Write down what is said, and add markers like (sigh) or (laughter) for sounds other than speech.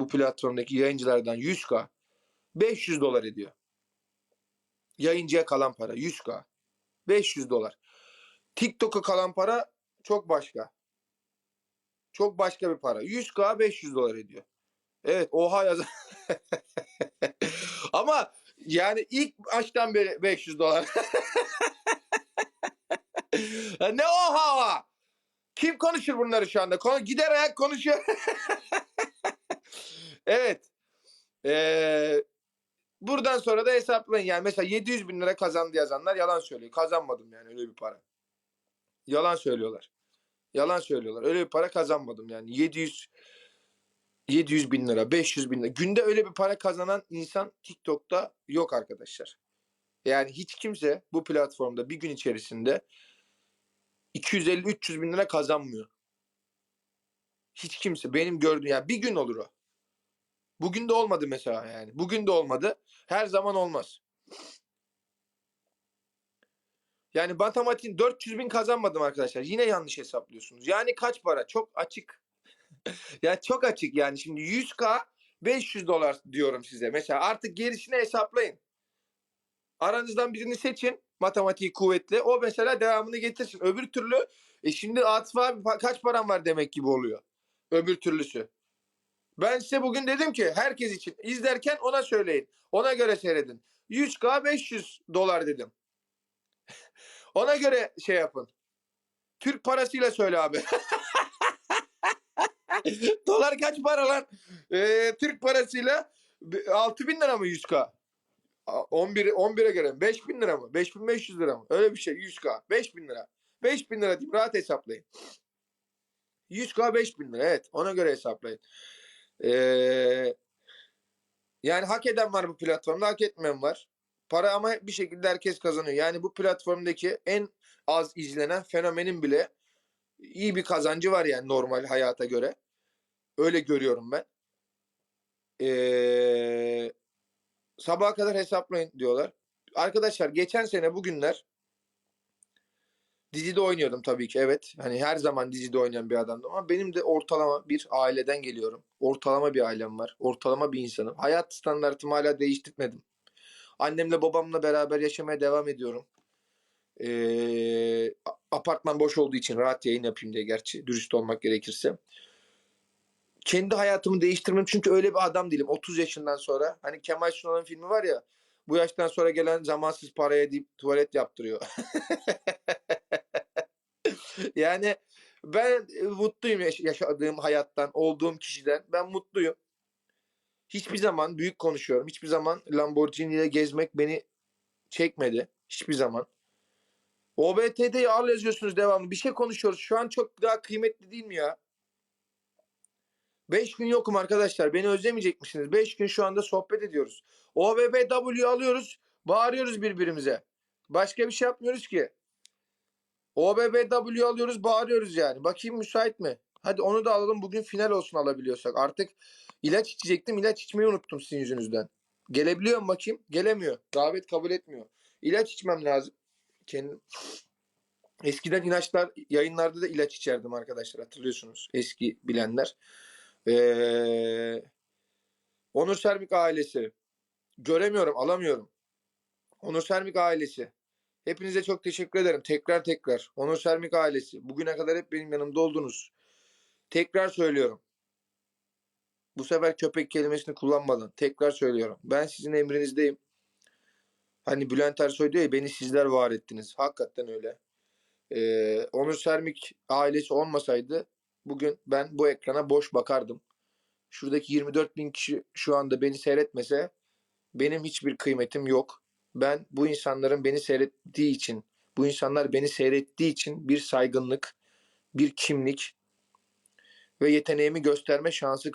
bu platformdaki yayıncılardan 100k 500 dolar ediyor. Yayıncıya kalan para 100k 500 dolar. TikTok'a kalan para çok başka. Çok başka bir para. 100k 500 dolar ediyor. Evet oha yaz. (laughs) Ama yani ilk baştan beri 500 dolar. (laughs) Ne oha? Kim konuşur bunları şu anda? Gider ayak konuşuyor. (laughs) evet. Ee, buradan sonra da hesaplayın. Yani mesela 700 bin lira kazandı yazanlar yalan söylüyor. Kazanmadım yani öyle bir para. Yalan söylüyorlar. Yalan söylüyorlar. Öyle bir para kazanmadım yani. 700 700 bin lira, 500 bin lira. Günde öyle bir para kazanan insan TikTok'ta yok arkadaşlar. Yani hiç kimse bu platformda bir gün içerisinde 250-300 bin lira kazanmıyor. Hiç kimse. Benim gördüğüm yani bir gün olur o. Bugün de olmadı mesela yani. Bugün de olmadı. Her zaman olmaz. Yani matematiğin 400 bin kazanmadım arkadaşlar. Yine yanlış hesaplıyorsunuz. Yani kaç para? Çok açık. (laughs) ya çok açık yani. Şimdi 100k 500 dolar diyorum size. Mesela artık gerisini hesaplayın. Aranızdan birini seçin. Matematiği kuvvetli. O mesela devamını getirsin. Öbür türlü e şimdi Atıf abi kaç param var demek gibi oluyor. Öbür türlüsü. Ben size bugün dedim ki herkes için izlerken ona söyleyin. Ona göre seyredin. 100k 500 dolar dedim. (laughs) Ona göre şey yapın. Türk parasıyla söyle abi. (laughs) Dolar kaç para lan? Ee, Türk parasıyla 6 bin lira mı 100k? A- 11 11'e göre 5 bin lira mı? 5500 lira mı? Öyle bir şey 100k. 5 bin lira. 5 bin lira diyeyim rahat hesaplayın. 100k 5 bin lira evet ona göre hesaplayın. Ee, yani hak eden var bu platformda hak etmeyen var. Para ama bir şekilde herkes kazanıyor. Yani bu platformdaki en az izlenen fenomenin bile iyi bir kazancı var yani normal hayata göre. Öyle görüyorum ben. Ee, sabaha kadar hesaplayın diyorlar. Arkadaşlar geçen sene bugünler dizide oynuyordum tabii ki evet. Hani her zaman dizide oynayan bir adamdım ama benim de ortalama bir aileden geliyorum. Ortalama bir ailem var. Ortalama bir insanım. Hayat standartımı hala değiştirmedim. Annemle babamla beraber yaşamaya devam ediyorum. Ee, apartman boş olduğu için rahat yayın yapayım diye gerçi dürüst olmak gerekirse. Kendi hayatımı değiştirmem çünkü öyle bir adam değilim. 30 yaşından sonra hani Kemal Sunal'ın filmi var ya bu yaştan sonra gelen zamansız paraya deyip tuvalet yaptırıyor. (laughs) yani ben e, mutluyum yaş- yaşadığım hayattan, olduğum kişiden. Ben mutluyum. Hiçbir zaman büyük konuşuyorum. Hiçbir zaman Lamborghini ile gezmek beni çekmedi. Hiçbir zaman. OBT'de al yazıyorsunuz devamlı. Bir şey konuşuyoruz. Şu an çok daha kıymetli değil mi ya? 5 gün yokum arkadaşlar. Beni özlemeyecek misiniz? 5 gün şu anda sohbet ediyoruz. OBBW alıyoruz. Bağırıyoruz birbirimize. Başka bir şey yapmıyoruz ki. OBBW alıyoruz bağırıyoruz yani. Bakayım müsait mi? Hadi onu da alalım. Bugün final olsun alabiliyorsak. Artık ilaç içecektim. ilaç içmeyi unuttum sizin yüzünüzden. Gelebiliyor mu bakayım? Gelemiyor. Davet kabul etmiyor. İlaç içmem lazım. Kendim. Eskiden ilaçlar yayınlarda da ilaç içerdim arkadaşlar hatırlıyorsunuz eski bilenler. Ee, Onur Sermik ailesi göremiyorum alamıyorum. Onur Sermik ailesi hepinize çok teşekkür ederim tekrar tekrar. Onur Sermik ailesi bugüne kadar hep benim yanımda oldunuz. Tekrar söylüyorum. Bu sefer köpek kelimesini kullanmadan tekrar söylüyorum. Ben sizin emrinizdeyim. Hani Bülent Ersoy diyor ya beni sizler var ettiniz. Hakikaten öyle. Ee, Onur Sermik ailesi olmasaydı bugün ben bu ekrana boş bakardım. Şuradaki 24 bin kişi şu anda beni seyretmese benim hiçbir kıymetim yok. Ben bu insanların beni seyrettiği için, bu insanlar beni seyrettiği için bir saygınlık, bir kimlik ve yeteneğimi gösterme şansı